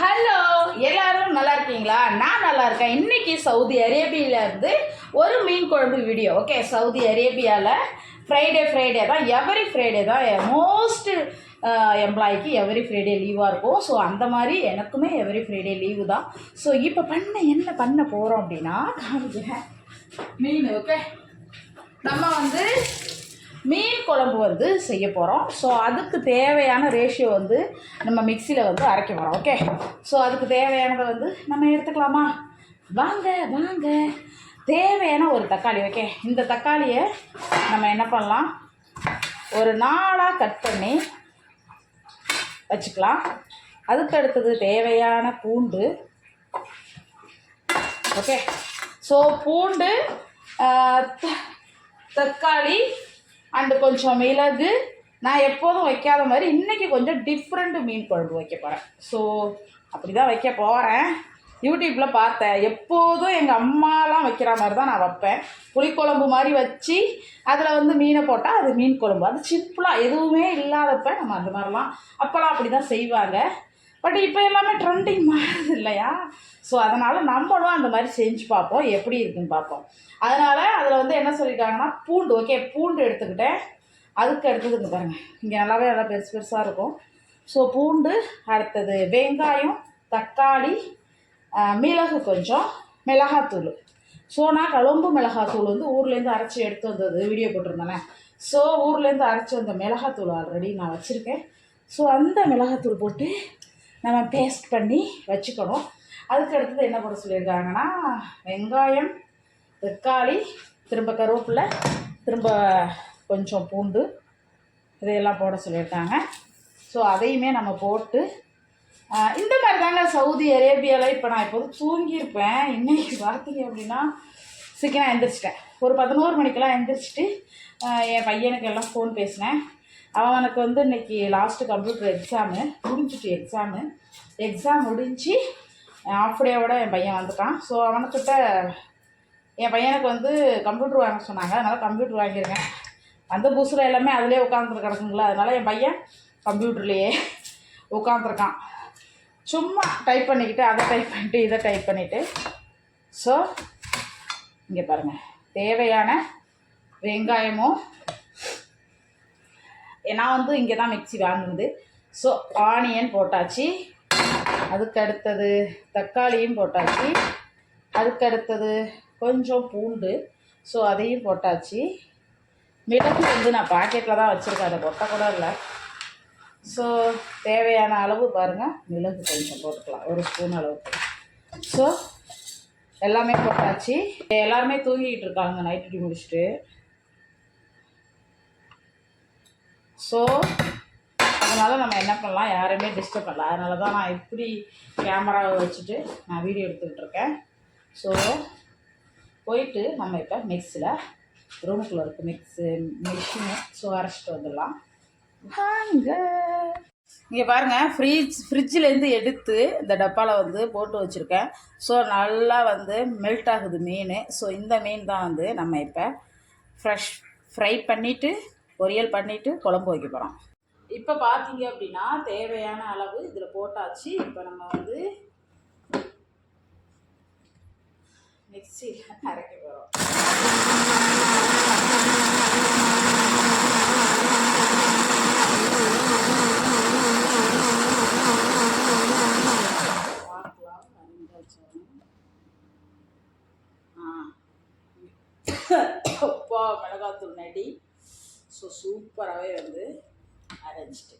Hello எல்லாரும் நல்லா இருக்கீங்களா? நான் நல்லா இருக்கேன். இன்னைக்கு சவுதி அரேபியால இருந்து ஒரு மீன் குழம்பு வீடியோ ஓகே சவுதி அரேபியாவில் ஃப்ரைடே ஃப்ரைடே தான் எவரி ஃப்ரைடே தான் மோஸ்ட் எம்ப்ளாய்க்கு எவரி ஃப்ரைடே லீவாக இருக்கும். ஸோ அந்த மாதிரி எனக்குமே எவரி ஃப்ரைடே லீவு தான். ஸோ இப்போ பண்ண என்ன பண்ண போகிறோம் அப்படின்னா காமிக்கிறேன். மீன் ஓகே நம்ம வந்து மீன் குழம்பு வந்து செய்ய போகிறோம் ஸோ அதுக்கு தேவையான ரேஷியோ வந்து நம்ம மிக்சியில் வந்து அரைக்க போகிறோம் ஓகே ஸோ அதுக்கு தேவையானதை வந்து நம்ம எடுத்துக்கலாமா? வாங்க வாங்க. தேவையான ஒரு தக்காளி ஓகே இந்த தக்காளியை நம்ம என்ன பண்ணலாம்? ஒரு நாளாக கட் பண்ணி வச்சுக்கலாம். அதுக்கு அடுத்தது தேவையான பூண்டு ஓகே ஸோ பூண்டு தக்காளி அண்டு கொஞ்சம் மிளகு நான் எப்போதும் வைக்காத மாதிரி இன்றைக்கி கொஞ்சம் டிஃப்ரெண்ட்டு மீன் குழம்பு வைக்க போகிறேன் ஸோ அப்படி தான் வைக்க போகிறேன் யூடியூப்பில் பார்த்தேன். எப்போதும் எங்கள் அம்மாலாம் வைக்கிற மாதிரி தான் நான் வைப்பேன். புளிக்குழம்பு மாதிரி வச்சு அதில் வந்து மீனை போட்டால் அது மீன் குழம்பு. அது சிம்பிளாக எதுவுமே இல்லாதப்ப நம்ம அந்த மாதிரிலாம் அப்போல்லாம் அப்படி தான் செய்வாங்க. பட் இப்போ எல்லாமே ட்ரெண்டிங் மாறுது இல்லையா? ஸோ அதனால் நம்மளும் அந்த மாதிரி செஞ்சு பார்ப்போம். எப்படி இருக்குன்னு பார்ப்போம். அதனால் அதில் வந்து என்ன சொல்லியிருக்காங்கன்னா பூண்டு ஓகே பூண்டு எடுத்துக்கிட்டேன். அதுக்கு அடுத்ததுங்க பாருங்கள் இங்கே நல்லாவே நல்லா பெருசு பெருசாக இருக்கும். ஸோ பூண்டு அடுத்தது வெங்காயம் தக்காளி மிளகு கொஞ்சம் மிளகாத்தூள். ஸோ நான் கழும்பு மிளகாத்தூள் வந்து ஊர்லேருந்து அரைச்சி எடுத்து வந்தது வீடியோ போட்டிருந்தேனே. ஸோ ஊர்லேருந்து அரைச்சி வந்த மிளகாத்தூள் ஆல்ரெடி நான் வச்சுருக்கேன். ஸோ அந்த மிளகாத்தூள் போட்டு நம்ம பேஸ்ட் பண்ணி வச்சுக்கணும். அதுக்கு அடுத்தது என்ன போட சொல்லியிருக்காங்கன்னா வெங்காயம் தக்காளி திரும்ப கருவேப்பிலை திரும்ப கொஞ்சம் பூண்டு இதையெல்லாம் போட சொல்லியிருக்காங்க. ஸோ அதையுமே நம்ம போட்டு இந்த மாதிரி தாங்க சவுதி அரேபியாவில் இப்போ நான் இப்போது தூங்கியிருப்பேன். இன்னைக்கு பார்த்தீங்க அப்படின்னா சீக்கிரம் எந்திரிச்சிட்டேன். ஒரு பதினோரு மணிக்கெல்லாம் எந்திரிச்சிட்டு என் பையனுக்கு எல்லாம் ஃபோன் பேசினேன். அவனுக்கு வந்து இன்னைக்கு லாஸ்ட்டு கம்ப்யூட்டர் எக்ஸாமு முடிஞ்சிட்டு எக்ஸாமு எக்ஸாம் முடிஞ்சு ஆஃப் டேவோட என் பையன் வந்துட்டான். ஸோ அவனுக்கிட்ட என் பையனுக்கு வந்து கம்ப்யூட்டர் வாங்க சொன்னாங்க. அதனால் கம்ப்யூட்டர் வாங்கியிருக்கேன். அந்த புதுசில் எல்லாமே அதிலே உட்காந்துட்டு கிடக்குங்களா? அதனால் என் பையன் கம்ப்யூட்டர்லேயே உட்காந்துருக்கான் சும்மா டைப் பண்ணிக்கிட்டு அதை டைப் பண்ணிட்டு இதை டைப் பண்ணிவிட்டு ஸோ இங்கே பாருங்கள் தேவையான வெங்காயமும் நான் வந்து இங்கே தான் மிக்ஸி வாங்குனது. ஸோ ஆனியன் போட்டாச்சு. அதுக்கு அடுத்தது தக்காளியும் போட்டாச்சு. அதுக்கு அடுத்தது கொஞ்சம் பூண்டு. ஸோ அதையும் போட்டாச்சு. மிளகு வந்து நான் பாக்கெட்டில் தான் வச்சுருக்கேன். அதை கொட்ட கூட இல்லை. ஸோ தேவையான அளவு பாருங்கள் மிளகு கொஞ்சம் போட்டுக்கலாம். ஒரு ஸ்பூன் அளவுக்கு. ஸோ எல்லாமே போட்டாச்சு. எல்லாருமே தூங்கிக்கிட்டு இருக்காங்க. நைட் டியூட்டி முடிச்சுட்டு. ஸோ அதனால் நம்ம என்ன பண்ணலாம்? யாருமே டிஸ்டர்ப் பண்ணல. அதனால தான் நான் இப்படி கேமராவை வச்சுட்டு நான் வீடியோ எடுத்துக்கிட்டு இருக்கேன். ஸோ போயிட்டு நம்ம இப்போ மிக்ஸில் ரூமுக்குள்ளே இருக்குது மிக்ஸு மிஷினு ஸோ அரைச்சிட்டு வந்துடலாம். வாங்க. இங்கே பாருங்கள் ஃப்ரிட்ஜ் ஃப்ரிட்ஜிலேருந்து எடுத்து இந்த டப்பாவில் வந்து போட்டு வச்சுருக்கேன். ஸோ நல்லா வந்து மெல்ட் ஆகுது மீன். ஸோ இந்த மீன் தான் வந்து நம்ம இப்போ ஃப்ரெஷ் ஃப்ரை பண்ணிவிட்டு பொரியல் பண்ணிவிட்டு குழம்பு வைக்க போகிறோம் இப்போ பார்த்தீங்க அப்படின்னா தேவையான அளவு இதில் போட்டாச்சு. இப்போ நம்ம வந்து மிக்சியில் அரைக்க போகிறோம் மிளகாத்தூள் நடி. ஸோ சூப்பராகவே வந்து அரைஞ்சிட்டு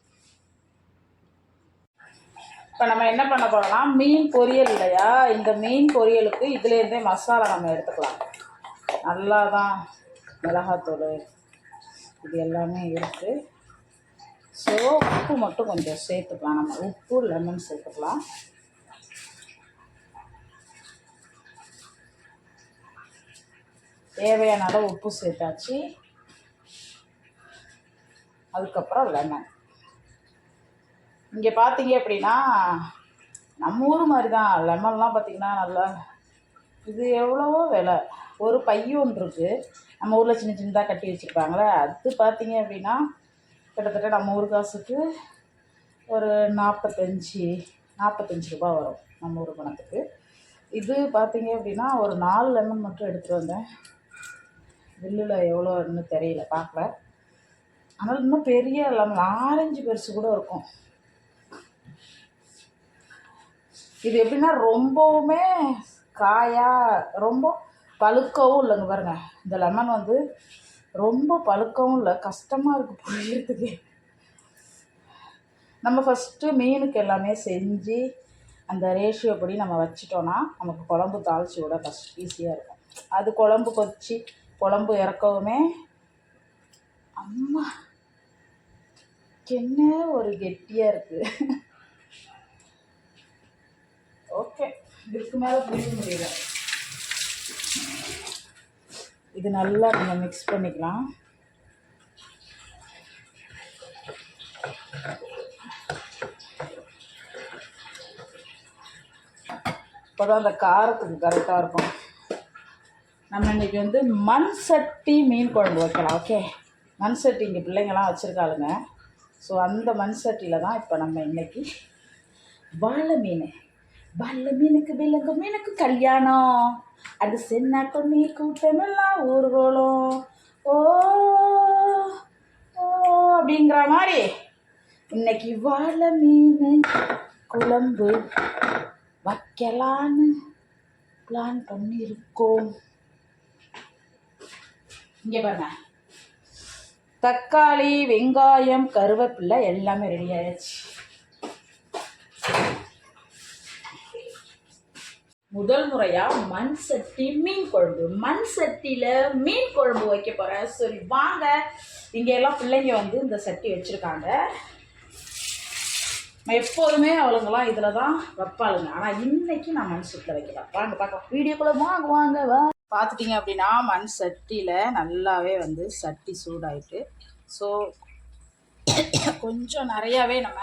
இப்போ நம்ம என்ன பண்ண போகிறோம்னா மீன் பொரியல் இல்லையா? இந்த மீன் பொரியலுக்கு இதுலேருந்தே மசாலா நம்ம எடுத்துக்கலாம். நல்லா தான் மிளகாத்தூள் இது எல்லாமே இருக்குது ஸோ உப்பு மட்டும் கொஞ்சம் சேர்த்துக்கலாம். நம்ம உப்பு லெமன் சேர்த்துக்கலாம். தேவையான அளவு உப்பு சேர்த்தாச்சு. அதுக்கப்புறம் லெமன். இங்கே பார்த்தீங்க அப்படின்னா நம்ம ஊர் மாதிரி தான் லெமன்லாம் பார்த்திங்கன்னா நல்லா இது எவ்வளவோ விலை. ஒரு பையன் ஒன்று இருக்குது நம்ம ஊரில் சின்ன சின்னதாக கட்டி வச்சுருப்பாங்களே அது பார்த்தீங்க அப்படின்னா கிட்டத்தட்ட நம்ம ஊர் காசுக்கு ஒரு நாற்பத்தஞ்சி நாற்பத்தஞ்சு ரூபா வரும் நம்ம ஊர் பணத்துக்கு. இது பார்த்தீங்க அப்படின்னா ஒரு நாலு லெமன் மட்டும் எடுத்துகிட்டு வந்தேன். பில்லில் எவ்வளோன்னு தெரியல பார்க்கல. ஆனால் இன்னும் பெரிய லெமன் ஆரஞ்சு பெருசு கூட இருக்கும். இது எப்படின்னா ரொம்பவுமே காயாக ரொம்ப பழுக்கவும் இல்லைங்க பாருங்க. இந்த லெமன் வந்து ரொம்ப பழுக்கவும் இல்லை கஷ்டமாக இருக்குது புரியறதுக்கு நம்ம ஃபஸ்ட்டு மீனுக்கு எல்லாமே செஞ்சு அந்த ரேஷியோ படி நம்ம வச்சிட்டோன்னா நமக்கு குழம்பு தாளிச்சு விட ஃபஸ்ட் ஈஸியாக இருக்கும். அது குழம்பு கொச்சி குழம்பு இறக்கவுமே அம்மா. என்ன ஒரு கெட்டியாக இருக்குது ஓகே இதுக்கு மேலே புரிய முடியல. இது நல்லா நம்ம மிக்ஸ் பண்ணிக்கலாம். அப்போதான் அந்த காரத்துக்கு கரெக்டாக இருக்கும். நம்ம இன்றைக்கி வந்து மண் சட்டி மீன் குழம்பு வைக்கலாம் ஓகே மண் சட்டி இங்கே பிள்ளைங்கள்லாம் வச்சுருக்காளுங்க. ஸோ அந்த மண் சட்டியில் தான் இப்போ நம்ம இன்றைக்கி வாழை மீன். வாழை மீனுக்கு விலங்கு மீனுக்கு கல்யாணம். அது சென்னா கொன்னி கூட்டமெல்லாம் ஊர்வலம். ஓ ஓ அப்படிங்கிற மாதிரி இன்னைக்கு வாழை மீன் குழம்பு வைக்கலான்னு பிளான் பண்ணியிருக்கோம். இங்கே பாருங்க. தக்காளி வெங்காயம் கருவேப்பிலை எல்லாமே ரெடி ஆயாச்சு. முதல் முறையா மண் சட்டி மீன் குழம்பு. மண் சட்டியில மீன் குழம்பு வைக்க போறேன். சரி வாங்க. இங்க எல்லாம் பிள்ளைங்க வந்து இந்த சட்டி வச்சிருக்காங்க. எப்போதுமே அவளுங்கெல்லாம் இதில் தான் வைப்பாளுங்க. ஆனால் இன்னைக்கு நான் மண் சட்டியில் வைக்கலாம் வாங்க பார்க்கலாம். வீடியோக்குள்ளே வாங்க வாங்க வா. பார்த்துட்டிங்க அப்படின்னா மண் சட்டியில் நல்லாவே வந்து சட்டி சூடாயிட்டு ஸோ கொஞ்சம் நிறையாவே நம்ம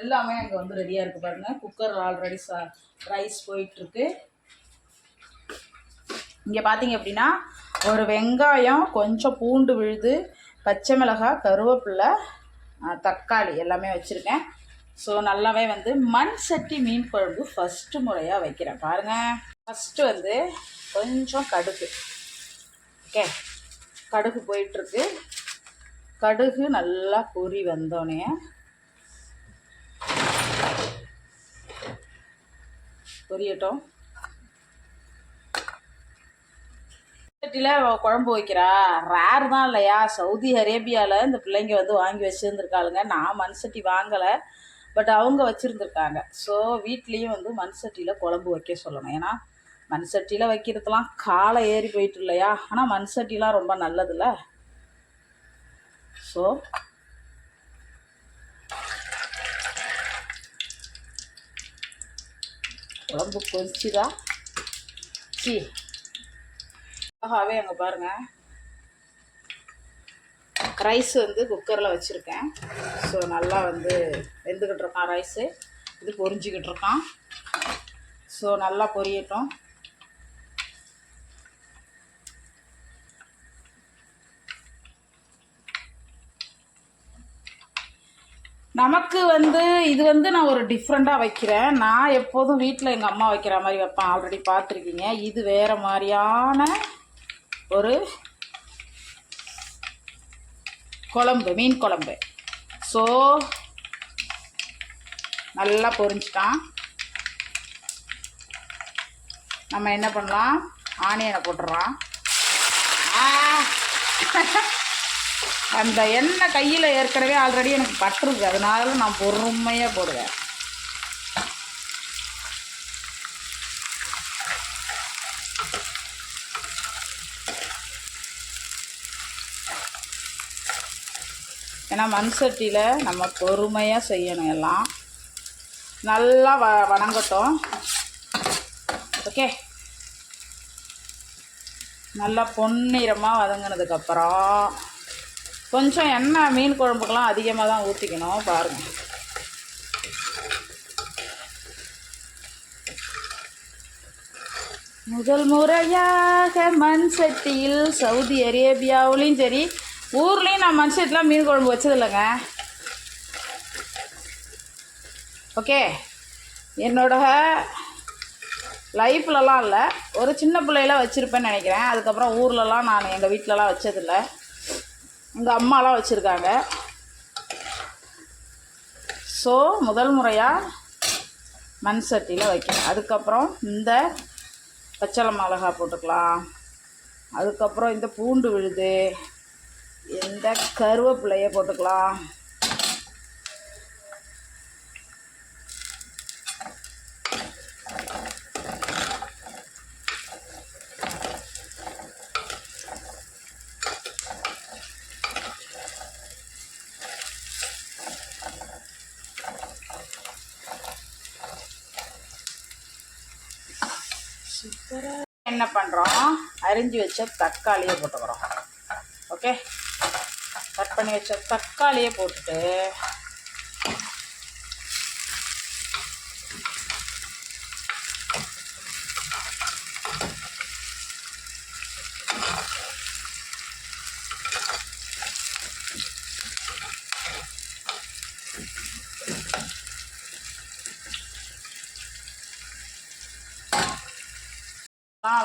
எல்லாமே அங்கே வந்து ரெடியாக இருக்குது பாருங்கள் குக்கர் ஆல்ரெடி ச ரைஸ் போயிட்டுருக்கு. இங்கே பார்த்தீங்க அப்படின்னா ஒரு வெங்காயம் கொஞ்சம் பூண்டு விழுது பச்சை மிளகாய் கருவேப்பில்லை தக்காளி எல்லாமே வச்சுருக்கேன். ஸோ நல்லாவே வந்து மண் சட்டி மீன் குழம்பு ஃபஸ்ட்டு முறையாக வைக்கிறேன். பாருங்கள் ஃபஸ்ட்டு வந்து கொஞ்சம் கடுகு. ஓகே கடுகு போயிட்டுருக்கு. கடுகு நல்லா பொறி வந்தோடனே பொரியட்டும். சட்டியில் குழம்பு வைக்கிறா. ரேர் தான் இல்லையா? சவுதி அரேபியாவில் இந்த பிள்ளைங்க வந்து வாங்கி வச்சுருந்துருக்காளுங்க. நான் மண் சட்டி வாங்கலை. பட் அவங்க வச்சுருந்துருக்காங்க. ஸோ வீட்லேயும் வந்து மண் சட்டியில் குழம்பு வைக்க சொல்லணும். ஏன்னா மண் சட்டியில் வைக்கிறதுலாம் காலை ஏறி போயிட்டு இல்லையா? ஆனால் மண் சட்டிலாம் ரொம்ப நல்லதில்ல. ஸோ குழம்பு கொதிச்சுதா? சி. ஆகவே அங்கே பாருங்கள் ரைஸ் வந்து குக்கரில் வச்சுருக்கேன். ஸோ நல்லா வந்து வெந்துக்கிட்டு இருக்கான் ரைஸு இது பொரிஞ்சிக்கிட்டு இருக்கான். ஸோ நல்லா பொரியட்டும். நமக்கு வந்து இது வந்து நான் ஒரு டிஃப்ரெண்ட்டாக வைக்கிறேன். நான் எப்போதும் வீட்டில் எங்கள் அம்மா வைக்கிற மாதிரி வைப்பேன். ஆல்ரெடி பார்த்துருக்கீங்க. இது வேறு மாதிரியான ஒரு குழம்பு மீன் குழம்பு. ஸோ நல்லா பொரிஞ்சிட்டான். நம்ம என்ன பண்ணலாம்? ஆனியனை போட்டுடலாம். அந்த எண்ணெய் கையில் ஏற்கனவே ஆல்ரெடி எனக்கு பட்டுருக்கு. அதனால நான் பொறுமையாக போடுவேன். ஏன்னா மண் சட்டியில் நம்ம பொறுமையாக செய்யணும் எல்லாம். நல்லா வ வணங்கட்டும். ஓகே? நல்லா பொன்னிறமாக வதங்கினதுக்கப்புறம் கொஞ்சம் எண்ணெய் மீன் குழம்புக்கெலாம் அதிகமாக தான் ஊற்றிக்கணும் பாருங்கள் முதல் முறையாக மண் சட்டியில் சவுதி அரேபியாவிலையும் சரி ஊர்லேயும் நான் மனுஷத்துலாம் மீன் குழம்பு வச்சதில்லைங்க. ஓகே என்னோட லைஃப்லலாம் இல்லை. ஒரு சின்ன பிள்ளையில வச்சுருப்பேன்னு நினைக்கிறேன். அதுக்கப்புறம் ஊர்லலாம் நான் எங்கள் வீட்டிலலாம் வச்சதில்ல. எங்கள் அம்மாலாம் வச்சுருக்காங்க. ஸோ முதல் முறையாக மண் சட்டியில் வைக்கிறேன் அதுக்கப்புறம் இந்த பச்சளை மிளகா போட்டுக்கலாம். அதுக்கப்புறம் இந்த பூண்டு விழுது. இந்த கருவேப்பிலைய போட்டுக்கலாம்? என்ன பண்ணுறோம் அரிஞ்சு வச்ச தக்காளியை போட்டுக்கிறோம். ஓகே? பண்ணி வச்ச தக்காளியை போட்டுட்டு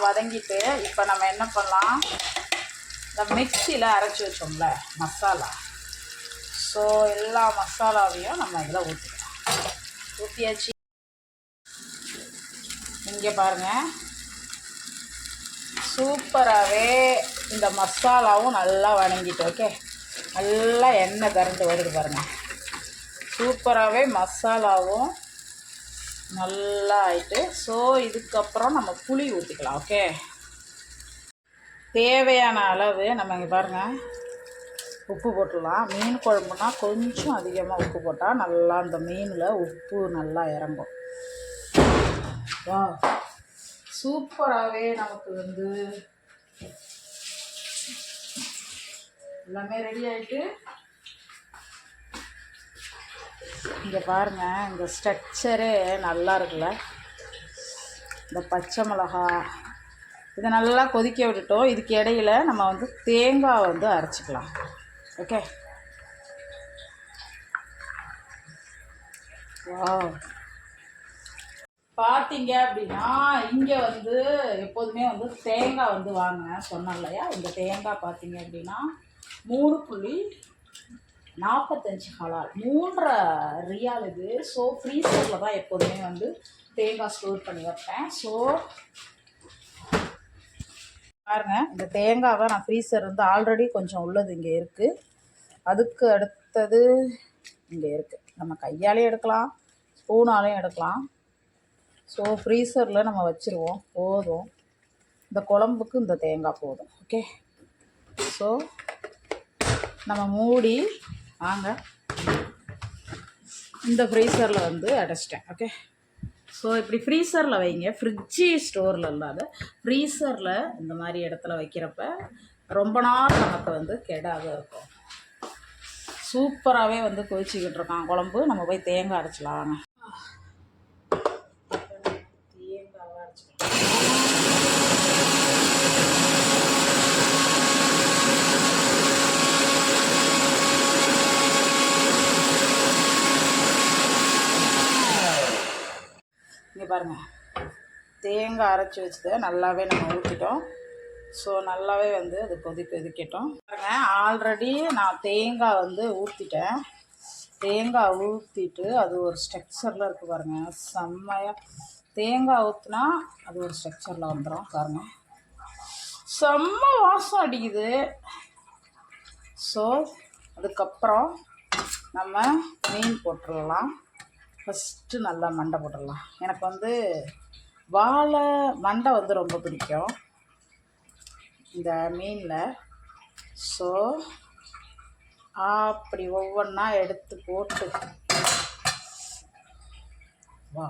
வதங்கிட்டு இப்போ நம்ம என்ன பண்ணலாம்? இந்த மிக்சியில் அரைச்சி வச்சோம்ல மசாலா. ஸோ எல்லா மசாலாவையும் நம்ம இதில் ஊற்றிக்கலாம் ஊற்றியாச்சு இங்கே பாருங்கள் சூப்பராகவே இந்த மசாலாவும் நல்லா வணங்கிட்டு ஓகே நல்லா எண்ணெய் கரண்ட் வருது பாருங்கள் சூப்பராகவே மசாலாவும் நல்லா ஆயிட்டு ஸோ இதுக்கப்புறம் நம்ம புளி ஊற்றிக்கலாம் ஓகே தேவையான அளவு நம்ம இங்கே பாருங்கள் உப்பு போட்டுடலாம். மீன் குழம்புனா கொஞ்சம் அதிகமாக உப்பு போட்டால் நல்லா அந்த மீனில் உப்பு நல்லா இறங்கும். வா. சூப்பராகவே நமக்கு வந்து எல்லாமே ரெடி ஆகிட்டு இங்கே பாருங்க. இந்த ஸ்ட்ரக்சரே நல்லா இருக்குல்ல. இந்த பச்சை மிளகா இதை நல்லா கொதிக்க விட்டுட்டோம். இதுக்கு இடையில நம்ம வந்து தேங்காய் வந்து அரைச்சிக்கலாம். ஓகே வா பார்த்தீங்க அப்படின்னா இங்கே வந்து எப்போதுமே வந்து தேங்காய் வந்து வாங்க சொன்னேன் இல்லையா? இந்த தேங்காய் பார்த்தீங்க அப்படின்னா மூணு புள்ளி நாற்பத்தஞ்சு ஹலால். மூன்றரை ரியால் இது. ஸோ ஃப்ரீசரில் தான் எப்போதுமே வந்து தேங்காய் ஸ்டோர் பண்ணி வைப்பேன். ஸோ பாருங்க இந்த தேங்காவை நான் ஃப்ரீசர் வந்து ஆல்ரெடி கொஞ்சம் உள்ளது இங்கே இருக்குது அதுக்கு அடுத்தது இங்கே இருக்குது நம்ம கையாலேயும் எடுக்கலாம் ஸ்பூனாலையும் எடுக்கலாம். ஸோ ஃப்ரீசரில் நம்ம வச்சுருவோம் போதும். இந்த குழம்புக்கு இந்த தேங்காய் போதும் ஓகே ஸோ நம்ம மூடி வாங்க. இந்த ஃப்ரீசரில் வந்து அடைச்சிட்டேன் ஓகே ஸோ இப்படி ஃப்ரீசரில் வைங்க. ஃப்ரிட்ஜி ஸ்டோரில் இல்லாத ஃப்ரீசரில் இந்த மாதிரி இடத்துல வைக்கிறப்ப ரொம்ப நாள் நமக்கு வந்து கெடாக இருக்கும். சூப்பராகவே வந்து கொதிச்சிக்கிட்டு இருக்கான். குழம்பு நம்ம போய் தேங்காய் அரைச்சிலாம் வாங்க தேங்காவை அரைச்சிக்கலாம் இங்கே பாருங்கள் தேங்காய் அரைச்சி வச்சதை நல்லாவே நம்ம ஊற்றிட்டோம் ஸோ நல்லாவே வந்து அது கொதி கொதிக்கட்டும். பாருங்க ஆல்ரெடி நான் தேங்காய் வந்து ஊற்றிட்டேன் தேங்காய் ஊற்றிட்டு அது ஒரு ஸ்ட்ரக்சரில் இருக்குது பாருங்கள் செம்மையாக தேங்காய் ஊற்றினா அது ஒரு ஸ்ட்ரக்சரில் வந்துடும் பாருங்கள் செம்ம வாசம் அடிக்குது. ஸோ அதுக்கப்புறம் நம்ம மீன் போட்டுடலாம். ஃபஸ்ட்டு நல்லா மண்டை போட்டுடலாம். எனக்கு வந்து வாழை மண்டை வந்து ரொம்ப பிடிக்கும். இந்த மீனில். ஸோ அப்படி ஒவ்வொன்றா எடுத்து போட்டு. வா.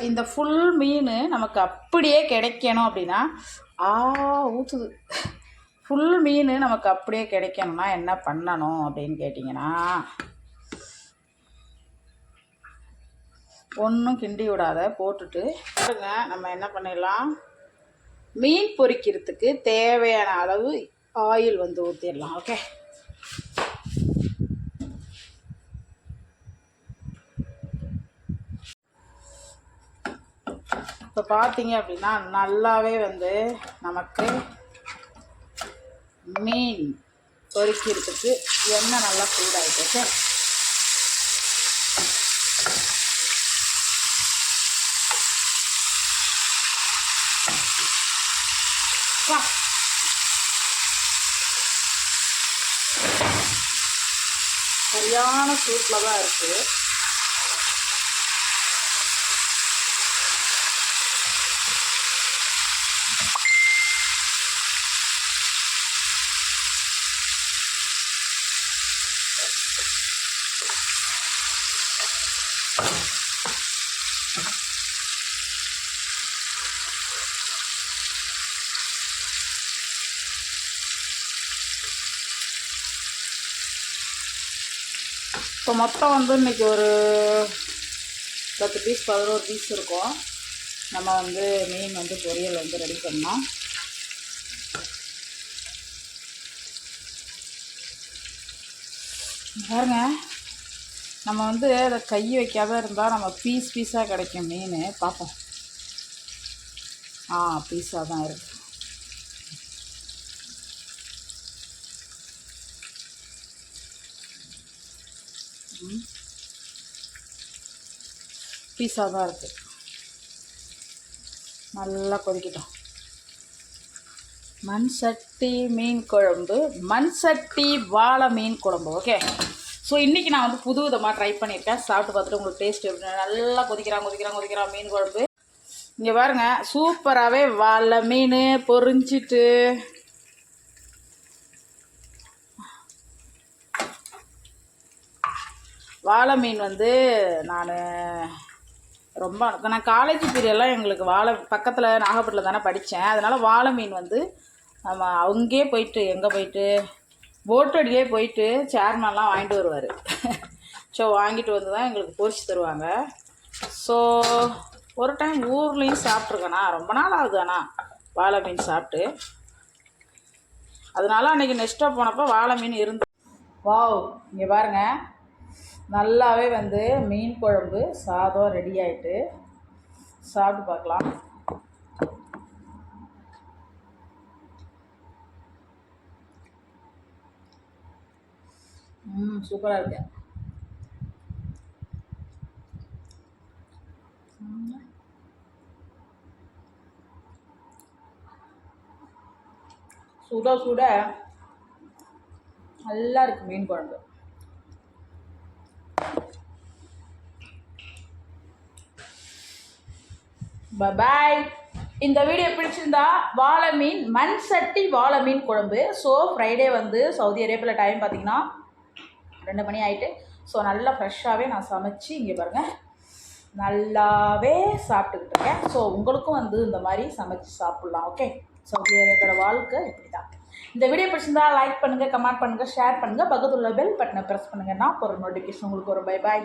இந்த ஃபுல் மீன் நமக்கு அப்படியே கிடைக்கணும் அப்படின்னா ஆ ஊற்றுது ஃபுல் மீன் நமக்கு அப்படியே கிடைக்கணும்னா என்ன பண்ணணும் அப்படின்னு கேட்டிங்கன்னா ஒன்றும் கிண்டி விடாத போட்டுட்டு பாருங்க நம்ம என்ன பண்ணிடலாம்? மீன் பொறிக்கிறதுக்கு தேவையான அளவு ஆயில் வந்து ஊற்றிடலாம் ஓகே இப்போ பார்த்தீங்க அப்படின்னா நல்லாவே வந்து நமக்கு மீன் பொரிக்கிறதுக்கு எண்ணெய் நல்லா சூடாகிட்டு சரியான சூட்டில் தான் இருக்குது இப்போ மொத்தம் வந்து இன்னைக்கு ஒரு பத்து பீஸ் பதினோரு பீஸ் இருக்கும். நம்ம வந்து மீன் வந்து பொரியல் வந்து ரெடி பண்ணோம். பாருங்க. நம்ம வந்து அதை கை வைக்காத இருந்தால் நம்ம பீஸ் பீஸாக கிடைக்கும் மீன். பார்ப்போம் ஆ பீஸாக தான் இருக்குது பீஸாக தான் இருக்குது நல்லா கொதிக்கிட்டோம். மண் சட்டி மீன் குழம்பு மண் சட்டி வாழை மீன் குழம்பு ஓகே ஸோ இன்றைக்கி நான் வந்து புது விதமாக ட்ரை பண்ணியிருக்கேன். சாப்பிட்டு பார்த்துட்டு உங்களுக்கு டேஸ்ட் எப்படி நல்லா கொதிக்கிறான் கொதிக்கிறான் கொதிக்கிறான் மீன் குழம்பு. இங்கே பாருங்க சூப்பராகவே வாழை மீன் பொறிஞ்சிட்டு வாழை மீன் வந்து நான் ரொம்ப நான் காலேஜ் பீரியட்லாம் எங்களுக்கு வாழை பக்கத்தில் நாகப்பட்டில் தானே படித்தேன் அதனால் வாழை மீன் வந்து நம்ம அங்கேயே போயிட்டு எங்கே போயிட்டு? போட்டடியே போயிட்டு சேர்மன்லாம் வாங்கிட்டு வருவார். ஸோ வாங்கிட்டு வந்து தான் எங்களுக்கு பொரிச்சு தருவாங்க. ஸோ ஒரு டைம் ஊர்லேயும் சாப்பிட்ருக்கேண்ணா ரொம்ப நாள் ஆகுது அண்ணா வாழை மீன் சாப்பிட்டு. அதனால அன்றைக்கி நெக்ஸ்ட்டாக போனப்போ வாழை மீன் இருந்து வாவ் இங்கே பாருங்கள் நல்லாவே வந்து மீன் குழம்பு சாதம் ரெடி ஆகிட்டு சாப்பிட்டு பார்க்கலாம். சூப்பராக இருக்கு. சுட சுட நல்லா இருக்கு மீன் குழம்பு. பாய் இந்த வீடியோ பிடிச்சிருந்தா வாழை மீன் மண் சட்டி வாழை மீன் குழம்பு. ஸோ ஃப்ரைடே வந்து சவுதி அரேபியாவில் டைம் பார்த்தீங்கன்னா ரெண்டு மணி ஆகிட்டு ஸோ நல்லா ஃப்ரெஷ்ஷாகவே நான் சமைச்சு இங்கே பாருங்கள் நல்லாவே சாப்பிட்டுக்கிட்டு இருக்கேன். ஸோ உங்களுக்கும் வந்து இந்த மாதிரி சமைச்சு சாப்பிட்லாம் ஓகே ஸோ அரேபியோட வாழ்க்கை இப்படி தான் இந்த வீடியோ பிடிச்சிருந்தா லைக் பண்ணுங்கள் கமெண்ட் பண்ணுங்கள் ஷேர் பண்ணுங்கள் பக்கத்துல பெல் பட்டனை ப்ரெஸ் பண்ணுங்கள் நான் ஒரு நோட்டிஃபிகேஷன் உங்களுக்கு ஒரு பை பாய்